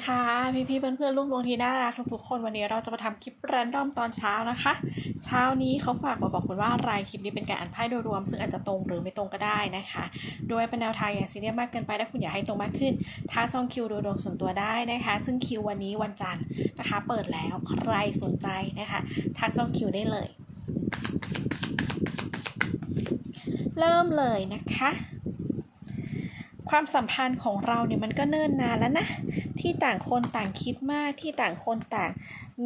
พี่ๆเพื่อนๆลูกดวงที่น่ารักทุกๆคนวันนี้เราจะมาทำคลิปแรนดอมตอนเช้านะคะ เช้านี้เขาฝากมาบอกคุณว่าอะไรคลิปนี้เป็นการอ่านไพ่โดยรวม ซึ่งอาจจะตรงหรือไม่ตรงก็ได้นะคะ โดยเป็นแนวทางอย่างซีเรียสมากเกินไปถ้าคุณอยากให้ตรงมากขึ้นทักจองคิวดูดวงส่วนตัวได้นะคะ ซึ่งคิววันนี้วันจันทร์นะคะ เปิดแล้วใครสนใจนะคะทักจองคิวได้เลย เริ่มเลยนะคะ ความสัมพันธ์ของเราเนี่ยมันก็เนิ่นนานแล้วนะ ที่ต่างคนต่างคิดมากที่ต่างคนต่าง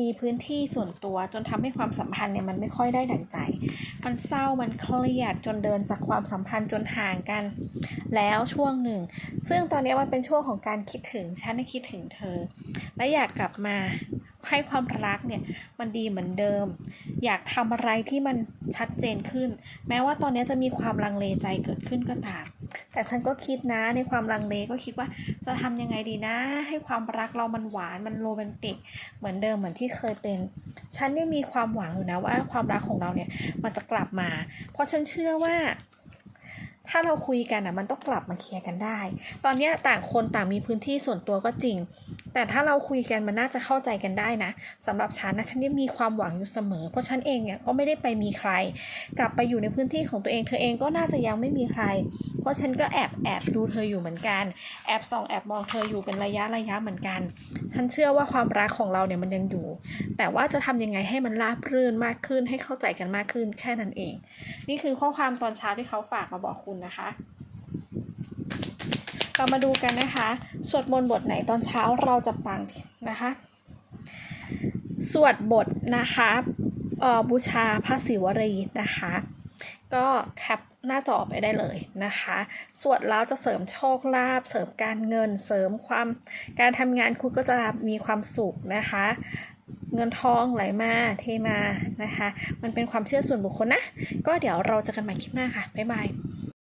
มีพื้นที่ส่วนตัว จนทำให้ความสัมพันธ์เนี่ยมันไม่ค่อยได้ดั่งใจ มันเศร้ามันเครียดจนเดินจากความสัมพันธ์จนห่างกัน แล้วช่วงหนึ่ง ซึ่งตอนนี้มันเป็นช่วงของการคิดถึงฉันคิดถึงเธอ และอยากกลับมา ให้ความรักเนี่ยมันดีเหมือนเดิม อยากทำอะไรที่มันชัดเจนขึ้น แม้ว่าตอนนี้จะมีความลังเลใจเกิดขึ้นก็ตามแต่ฉันก็คิดนะในความลังเลก็คิดว่าจะทำยังไงดีนะ ให้ความรักเรามันหวานมันโรแมนติก เหมือนเดิมเหมือนที่เคยเป็น ฉันยังมีความหวังอยู่นะว่าความรักของเราเนี่ยมันจะกลับมา เพราะฉันเชื่อว่า ถ้าเราคุยกันอะมันต้องกลับมาเคลียร์กันได้ ตอนนี้ต่างคนต่างมีพื้นที่ส่วนตัวก็จริง แต่ถ้าเราคุยกันมันน่าจะเข้าใจกันได้นะสำหรับฉันนะฉันยังมีความหวังอยู่เสมอ เพราะฉันเองเนี่ยก็ไม่ได้ไปมีใคร กลับไปอยู่ในพื้นที่ของตัวเองเธอเองก็น่าจะยังไม่มีใคร เพราะฉันก็แอบแอบดูเธออยู่เหมือนกัน แอบส่องแอบมองเธออยู่เป็นระยะระยะเหมือนกัน ฉันเชื่อว่าความรักของเราเนี่ยมันยังอยู่ แต่ว่าจะทำยังไงให้มันราบรื่นมากขึ้นให้เข้าใจกันมากขึ้นแค่นั้นเอง นี่คือข้อความตอนเช้าที่เขาฝากมาบอกคุณนะคะ เรามาดูกันนะคะ สวดมนต์บทไหนตอนเช้าเราจะปังนะคะ สวดบทนะคะออบูชาพระศิวรีนะคะ ก็แคปหน้าจอไปได้เลยนะคะ สวดแล้วจะเสริมโชคลาภ เสริมการเงิน เสริมความ การทำงานคุณก็จะมีความสุขนะคะ เงินทองไหลมาเทมานะคะ มันเป็นความเชื่อส่วนบุคคลนะ ก็เดี๋ยวเราจะกันใหม่คลิปหน้าค่ะ บ๊ายบาย